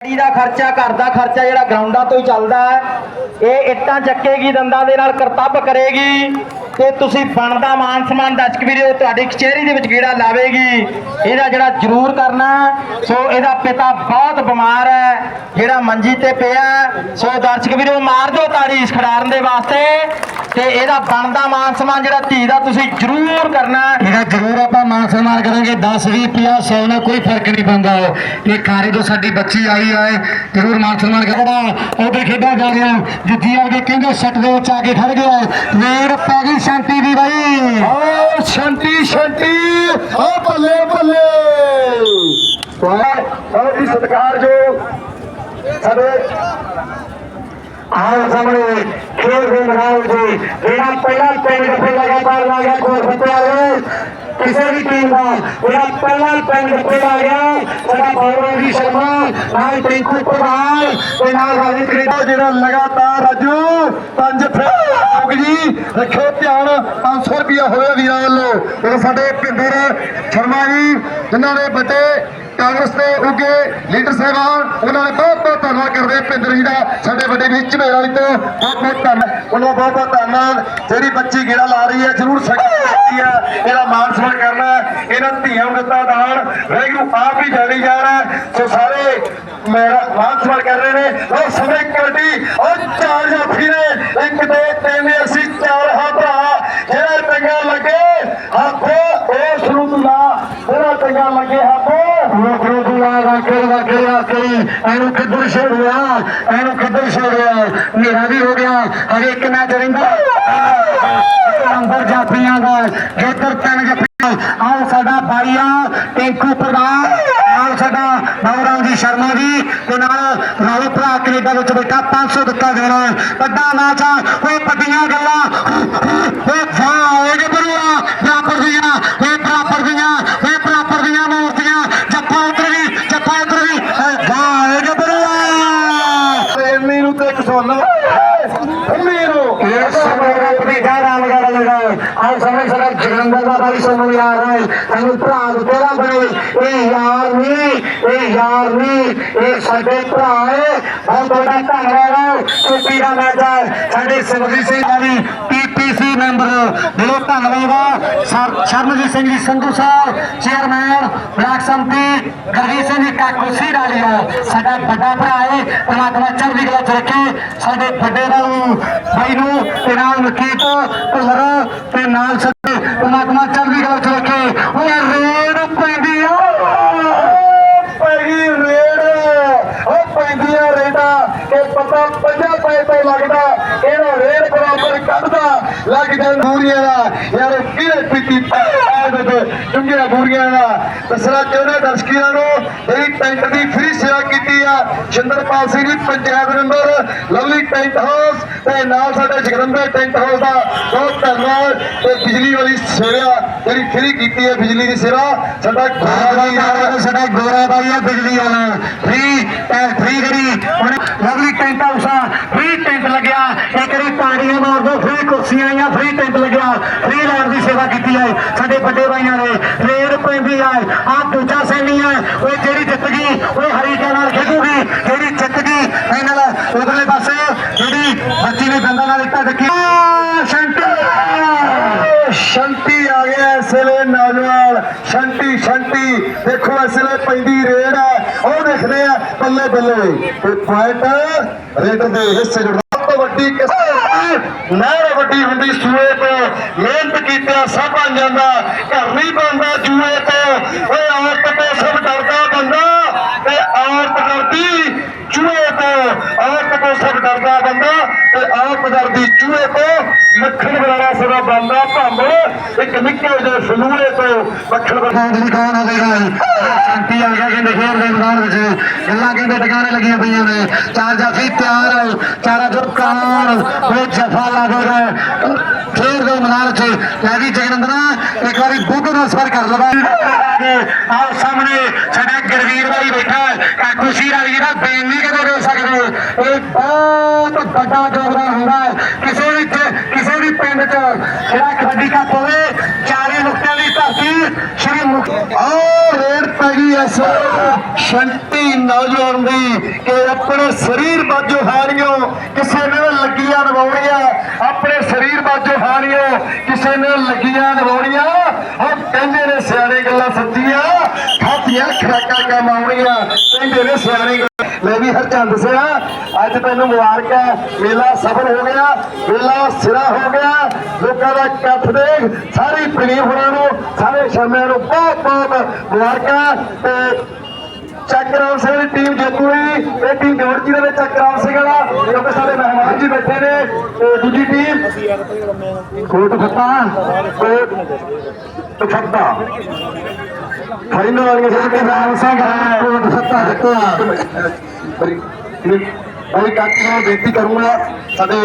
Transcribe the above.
ਗੱਡੀ ਦਾ ਖਰਚਾ, ਘਰ ਦਾ ਖਰਚਾ ਜਿਹੜਾ ਗਰਾਊਂਡਾਂ ਤੋਂ ਹੀ ਚੱਲਦਾ ਹੈ, ਇਹ ਇੱਟਾਂ ਚੱਕੇਗੀ, ਦੰਦਾਂ ਦੇ ਨਾਲ ਕਰਤੱਬ ਕਰੇਗੀ। ਤੇ ਤੁਸੀਂ ਬਣਦਾ ਮਾਨ ਸਨਮਾਨ ਦਰਸ਼ਕ ਵੀਰੋ, ਤੁਹਾਡੀ ਕਚਹਿਰੀ ਦੇ ਵਿੱਚ ਗੇੜਾ ਲਾਵੇਗੀ। ਇਹਦਾ ਜਿਹੜਾ ਜ਼ਰੂਰ ਕਰਨਾ, ਸੋ ਇਹਦਾ ਪਿਤਾ ਬਹੁਤ ਬਿਮਾਰ ਹੈ, ਜਿਹੜਾ ਮੰਜੀ ਤੇ ਪਿਆ ਸੋ ਦਰਸ਼ਕ ਵੀਰੋ, ਮਾਰ ਦਿਓ ਤਾੜੀ ਇਸ ਖਿਡਾਰਨ ਦੇ ਵਾਸਤੇ। ਤੇ ਇਹਦਾ ਬਣਦਾ ਮਾਨ ਸਨਮਾਨ ਜਿਹੜਾ ਧੀ ਦਾ ਤੁਸੀਂ ਜ਼ਰੂਰ ਕਰਨਾ। ਇਹਦਾ ਜ਼ਰੂਰ ਆਪਾਂ ਮਾਨ ਸਨਮਾਨ ਕਰਾਂਗੇ। 10 20 50 100 ਨਾਲ ਕੋਈ ਫ਼ਰਕ ਨਹੀਂ ਪੈਂਦਾ। ਇਹ ਖਾਰੇ ਤੋਂ ਸਾਡੀ ਬੱਚੀ ਆਈ ਆਏ ਜ਼ਰੂਰ ਮਾਨ ਸਨਮਾਨ ਕਰਦਾ ਉਹਦੇ ਖੇਡਾਂ ਜਾ ਰਿਹਾ ਜਿੱਤੀ ਆ ਕੇ ਕਹਿੰਦੇ ਸੱਟ ਦੇ ਵਿੱਚ ਆ ਕੇ ਖੜ ਗਿਆ ਵੀਰ ਪੈ ਗਈ ਸ਼ਾਂਤੀ ਦੀ ਬਾਈ। ਓ ਸ਼ੰਟੀ ਸ਼ੰਟੀ। ਓ ਬੱਲੇ ਬੱਲੇ ਬਹੁਤ ਹੀ ਸਤਿਕਾਰਯੋਗ ਸਾਡੇ ਆਹ ਸਾਹਮਣੇ ਖੇਡ ਦੇ ਮੈਦਾਨ 'ਚ ਜਿਹੜਾ ਪਹਿਲਾ ਪਿੰਡ ਤੇ ਲਗਾਤਾਰ ਲਾ ਗਿਆ ਫੱਟਿਆ ਹੋਇਆ ਕਿਸੇ ਵੀ ਟੀਮ ਦਾ ਜਿਹੜਾ ਪਹਿਲਾ ਪਿੰਡ ਤੇ ਆ ਗਿਆ ਸਾਡਾ ਬਾਬਾ ਜੀ ਸ਼ਰਮਾ ਨਾਲ ਟਿੰਕੂ ਪ੍ਰਧਾਨ ਤੇ ਨਾਲ ਰਾਜੀ ਕ੍ਰਿਕਟ ਜਿਹੜਾ ਲਗਾਤਾਰ ਰਾਜੂ ਪੰਜ ਫੇਰ ਜੀ ਰੱਖੋ ਧਿਆਨ 500 ਰੁਪਿਆ ਹੋਇਆ ਵੀਰਾਂ ਵੱਲੋਂ। ਇਹ ਸਾਡੇ ਭਿੰਦਰ ਸ਼ਰਮਾ ਜੀ, ਜਿਨ੍ਹਾਂ ਨੇ ਬੱਚੇ ਕਾਂਗਰਸ ਦੇ ਉੱਗੇ ਲੀਡਰ ਸਾਹਿਬਾਨ, ਉਹਨਾਂ ਨੇ ਬਹੁਤ ਬਹੁਤ ਧੰਨਵਾਦ ਕਰਦੇ ਹਾਂ ਜੀ ਦਾ, ਸਾਡੇ ਵੱਡੇ ਵਿੱਚ ਮੇਰਾ ਵੀ ਤੋਂ ਬਹੁਤ ਬਹੁਤ ਧੰਨਵਾਦ ਉਹਨਾਂ ਬਹੁਤ ਬਹੁਤ ਧੰਨਵਾਦ। ਜਿਹੜੀ ਬੱਚੀ ਗੇੜਾ ਲਾ ਰਹੀ ਹੈ, ਜ਼ਰੂਰ ਸਕਦੀ ਹੈ। ਇਹਦਾ ਮਾਨ ਸਨਮਾਨ ਕਰਨਾ ਇਹਨਾਂ ਧੀਆਂ ਨੂੰ ਦਿੱਤਾ ਦਾਨ। ਵੈਗਰੂ ਆਪ ਹੀ ਜਾਣੀ ਜਾਣਾ। ਹੈ। ਸੋ ਸਾਰੇ ਮੇਰਾ ਮਾਨ ਸਨਮਾਨ ਕਰ ਰਹੇ ਨੇ। ਉਹ ਸਮੇਂ ਕਬੱਡੀ ਉਹ ਚਾਰ ਜਾਫੀ ਨੇ। ਇੱਕ ਦੋ ਤਿੰਨ ਅਸੀਂ ਚਾਰ ਹਾਂ ਭਰਾ। ਜਿਹੜਾ ਚੰਗਾ ਲੱਗੇ, ਹੱਥ ਉਸ ਨੂੰ ਤੂੰ ਲਾ। ਜਿਹੜਾ ਚੰਗਾ ਲੱਗੇ, ਹੱਥ ਰੋਕ ਰੋਕ ਲਾ। ਵਾਕੇ ਵਾਕੇ ਵਾਕੇ ਇਹਨੂੰ ਕਿੱਧਰ ਛੇੜਿਆ ਇਹਨੂੰ ਕਿੱਧਰ ਛੋੜਿਆ ਮੇਰਾ ਵੀ ਹੋ ਗਿਆ। ਹਜੇ ਕਿੰਨਾ ਮੈਚ ਰਹਿੰਦਾ। ਜਾਫੀਆਂ ਦਾ ਜੇਕਰ ਤਿੰਨ ਜੱਫੀਆਂ ਆਹ ਸਾਡਾ ਬਾਈਆ, ਟਿੰਕੂ ਪ੍ਰਧਾਨ। ਆਓ ਸਾਡਾ ਬਾਬੂਰਾਮ ਜੀ ਸ਼ਰਮਾ ਜੀ ਦੇ ਨਾਲ ਰਾਵਤ ਭਰਾ ਕੈਨੇਡਾ ਵਿੱਚ ਬੈਠਾ 500 ਦਿੱਤਾ ਜਾਣਾ। ਵੱਡਾ ਮੈਚ ਆ ਉਹ ਵੱਡੀਆਂ ਗੱਲਾਂ, ਉਹ ਵਾਹ ਇਹ ਬਰੂਆ ਬਰਾਬਰ ਦੀਆਂ ਇਹ ਬਰਾਬਰ ਦੀਆਂ ਇਹ ਬਰਾਬਰ ਦੀਆਂ ਮੂਰਤੀਆਂ ਜੱਫਾ ਉਤਰ ਗਈ ਜੱਫਾ ਉਤਰ ਗਈ ਇਹ ਵਾਹ ਇਹ ਬਰੂਆ ਤੇ ਮੈਨੂੰ ਤੇ ਇੱਕ ਸੁਣ ਮੈਨੂੰ ਇਹ ਸਮੇਂ ਆਪਣੀ ਗਾਣਾ ਵਗਾੜਾ ਲਗਾ ਆਹ ਸਮੇਂ ਸਾਡਾ ਜਗੰਦਰ ਦਾ ਬਾਈ ਸਾਨੂੰ ਯਾਰ ਹੈ। ਸਾਨੂੰ ਭਰਾ ਨੂੰ ਤੇਰਾ ਬਣੇ। ਇਹ ਯਾਰ ਨਹੀਂ, ਇਹ ਯਾਰ ਨਹੀਂ, ਇਹ ਸਾਡੇ ਭਰਾ ਹੈ। ਬਹੁਤ ਵੱਡਾ ਧੰਨਵਾਦ। ਹੈ ਟੋਪੀ ਦਾ ਮੈਚ ਸਾਡੇ ਸਿਮਰਜੀਤ ਸਿੰਘ ਦਾ ਵੀ ਮੈਂਬਰ ਦਿਲੋਂ ਧੰਨਵਾਦ sir Sharamjeet Singh ji, Sandhu Sahib, chairman, block ਸੰਮਤੀ, ਗਰਜੀਤ ਸਿੰਘ ਜੀ, ਕਾਕੂ ਰਾਲੀਆ ਸਾਡਾ ਵੱਡਾ ਭਰਾ ਹੈ ਪਰਮਾਤਮਾ ਚੜ੍ਹਦੀ ਕਲਾ ਚ ਰੱਖੇ। ਸਾਡੇ ਵੱਡੇ ਨੂੰ ਬਾਈ ਨੂੰ ਤੇ ਨਾਲ ਮਕੀਤ ਤੇ ਨਾਲ ਸਾਡੇ ਪਰਮਾਤਮਾ ਚੜ੍ਹਦੀ ਕਲਾ ਚ ਰੱਖੇ ਉਹ ਰੇਡ ਪੈਂਦੀ ਆ ਪੈਗੀ ਰੇਡ ਉਹ ਪੈਂਦੀਆਂ ਰੇਡਾਂ ਕਿ ਪਤਾ ਪੰਜਾਂ ਪੈ ਤੇ ਲੱਗਦਾ ਇਹਦਾ ਰੇਡ ਬਰਾਬਰ ਕੱਢਦਾ ਲੱਗ ਜਾਂਦਾ ਦੂਰੀਆਂ ਦਾ। ਯਾਰ ਕਿਹੜੇ ਪੀਤੀ ਦੇ ਚੁੰਗੀਆਂ ਬੂਰੀਆਂ ਦਾ। ਦੱਸਣਾ ਚਾਹੁੰਦੇ ਦਰਸ਼ਕਾਂ ਨੂੰ ਇਹ ਟੈਂਟ ਦੀ ਫ੍ਰੀ ਸੇਵਾ ਕੀਤੀ ਆ। Shinderpal Singh ji panchayat member lovely tent house ਤੇ ਨਾਲ ਸਾਡੇ ਜਗਦੰਬੇ ਟੈਂਟ ਹਾਊਸ ਦਾ ਬਹੁਤ ਧੰਨਵਾਦ। ਤੇ ਬਿਜਲੀ ਵਾਲੀ ਸੇਵਾ ਜਿਹੜੀ ਫ੍ਰੀ ਕੀਤੀ ਹੈ ਬਿਜਲੀ ਦੀ ਸੇਵਾ ਸਾਡਾ ਗੋਰਾ ਨਾਲ ਸਾਡਾ ਗੋਰਾ ਬਾਈ ਆ ਬਿਜਲੀ ਵਾਲਾ। ਫ੍ਰੀ ਫ੍ਰੀ ਜਿਹੜੀ ਹੁਣ ਲਵਲੀ ਟੈਂਟ ਹਾਊਸਾ ਫ੍ਰੀ ਟੈਂਟ ਲੱਗਿਆ ਇੱਕ ਵਾਰੀ ਤਾੜੀਆਂ ਮਾਰ ਦੋ ਫ੍ਰੀ ਕੁਰਸੀਆਂ ਆਈਆਂ ਫ੍ਰੀ ਟੈਂਟ ਲੱਗਿਆ ਫ੍ਰੀ ਲਾਈਟ ਦੀ ਸੇਵਾ ਕੀਤੀ ਹੈ। ਸਾਡੇ ਵੱਡੇ ਭਾਈਆਂ ਨੇ ਰੇਡ ਪੈਂਦੀ ਆ ਆ ਦੂਜਾ ਸੈਣੀ ਆ ਉਹ ਜਿਹੜੀ ਜਿੱਤ ਗਈ ਉਹ ਹਰੀਕਾ ਨਾਲ ਖੇਡੂਗੀ। ਜਿਹੜੀ ਜਿੱਤ ਗਈ, ਫਾਈਨਲ ਉਧਰਲੇ ਪਾਸੇ। ਜਿਹੜੀ ਬੱਚੀ ਨੇ ਦੰਦਾਂ ਨਾਲ ਇੱਟਾਂ ਦੇਖੀਆਂ ਸ਼ੰਟੀ ਸ਼ੰਟੀ ਆ ਗਿਆ ਇਸ ਵੇਲੇ ਨੌਜਵਾਨ। ਸ਼ੰਟੀ ਸ਼ੰਟੀ। ਦੇਖੋ ਇਸ ਵੇਲੇ ਪੈਂਦੀ ਰੇਡ। ਹੈ ਉਹ ਦੇਖਦੇ ਆ ਬੱਲੇ ਬੱਲੇ ਤੇ ਪੁਆਇੰਟ ਰੇਡ ਦੇ ਹਿੱਸੇ ਜੁੜਦਾ ਸਭ ਤੋਂ ਵੱਡੀ ਕਿਸਮਤ ਨਹਿਰ ਵੱਡੀ ਹੁੰਦੀ, ਸੂਏ ਤੋਂ ਮਿਹਨਤ ਕੀਤਿਆਂ ਸਭ ਬਣ ਜਾਂਦਾ, ਘਰ ਨਹੀਂ ਬਣਦਾ, ਜੂਏ ਤੋਂ ਸਦਾ ਬੰਦਾ ਭੰਬ ਇੱਕ ਨਿੱਕੇ ਜਿਹੇ ਫਲੂਏ ਤੋਂ ਮੱਖਣ ਬਰਾੜਾ ਦੀ ਕੌਣ ਹੋ ਗਈ ਆ ਗਿਆ ਕਹਿੰਦੇ ਖੇਡ ਦੇ ਮੈਦਾਨ ਵਿੱਚ। ਗੱਲਾਂ ਕਹਿੰਦੇ, ਟਿਕਾਣੇ ਲੱਗੀਆਂ ਪਈਆਂ ਨੇ। ਚਾਰ ਜਾਫੀ ਤਿਆਰ, ਚਾਰਾ ਜੋ ਕਾਰ ਉਹ ਜਫਾ ਲੱਗਦਾ ਖੇਡ ਦੇ ਮੈਦਾਨ 'ਚ ਲੈ ਵੀ ਜਗਨੰਦਨਾ ਇੱਕ ਵਾਰੀ ਬੁੱਧ ਨਾਲ ਸਵਾਰ ਕਰ ਲਵਾ ਆਹ ਸਾਹਮਣੇ ਸਾਡਾ ਗਰਵੀਰ ਭਾਈ ਬੈਠਾ ਹੈ। ਖੁਸ਼ੀ ਵਾਲੀ ਜਿਹੜਾ ਬੇਨ ਨਹੀਂ ਕਦੇ ਦੇ ਸਕਦੇ। ਇਹ ਬਹੁਤ ਵੱਡਾ ਯੋਗਦਾਨ ਹੁੰਦਾ ਕਿਸੇ ਵੀ ਪਿੰਡ 'ਚ ਜਿਹੜਾ ਕਬੱਡੀ ਕੱਪ ਹੋਵੇ, ਚਾਰੇ ਨੁਕਤਿਆਂ ਦੀ ਧਰਤੀ ਸ਼੍ਰੀ ਮੁਖ ਆਹ ਰੇਡ ਪੈ ਨੌਜਵਾਨ ਦੀ ਕਿ ਆਪਣੇ ਸਰੀਰ ਬਾਝੋਂ ਹਾਰੀਓ, ਕਿਸੇ ਨੇ ਲੱਗੀਆਂ ਨਵਾਉਣੀਆਂ। ਆਪਣੇ ਸਰੀਰ ਬਾਜੋ ਹਾਰੀਓ, ਕਿਸੇ ਨੇ ਲੱਗੀਆਂ ਨਵਾਉਣੀਆਂ। ਉਹ ਕਹਿੰਦੇ ਨੇ ਸਿਆਣੇ ਗੱਲਾਂ ਸੱਚੀਆਂ। ਖਾਤੀਆਂ ਖਰਾਕਾਂ ਕਮਾਉਣੀਆਂ ਕਹਿੰਦੇ ਨੇ ਸਿਆਣੇ ਗੱਲਾਂ। ਲੈ ਵੀ ਹਰਚੰਦ ਸਿਆ, ਅੱਜ ਤੈਨੂੰ ਮੁਬਾਰਕ ਹੈ। ਮੇਲਾ ਸਫਲ ਹੋ ਗਿਆ, ਮੇਲਾ ਸਿਰਾ ਹੋ ਗਿਆ। ਲੋਕਾਂ ਦਾ ਇਕੱਠ ਦੇਖ, ਸਾਰੀ ਪ੍ਰੀਤ ਹੋਰਾਂ ਨੂੰ, ਸਾਰੇ ਸ਼ਰਮਿਆਂ ਨੂੰ ਬਹੁਤ ਬਹੁਤ ਮੁਬਾਰਕਾਂ ਤੇ ਚੱਕਰਾਮ ਸਿੰਘ ਦੀ ਟੀਮ ਜਿੱਤੂ ਹੋਈ ਇਹ ਟੀਮ ਗਵਰਜੀ ਦੇ ਵਿੱਚ ਚੱਕਰਾਮ ਸਿੰਘ ਵਾਲਾ, ਕਿਉਂਕਿ ਸਾਡੇ ਮਹਿਮਾਨ ਜੀ ਬੈਠੇ ਨੇ। ਤੇ ਦੂਜੀ ਟੀਮ, ਕੋਟ ਫੱਤਾ ਕੋਟ ਫੱਤਾ ਫਾਈਨਲ ਵਾਲੀਆਂ ਸਾਡੇ ਨਾਮ ਸਿੰਘ ਕੋਟ ਫੱਤਾ ਜਿੱਤਿਆ। ਬੜੀ ਕਾਕੀ ਨੂੰ ਬੇਨਤੀ ਕਰੂੰਗਾ। ਸਾਡੇ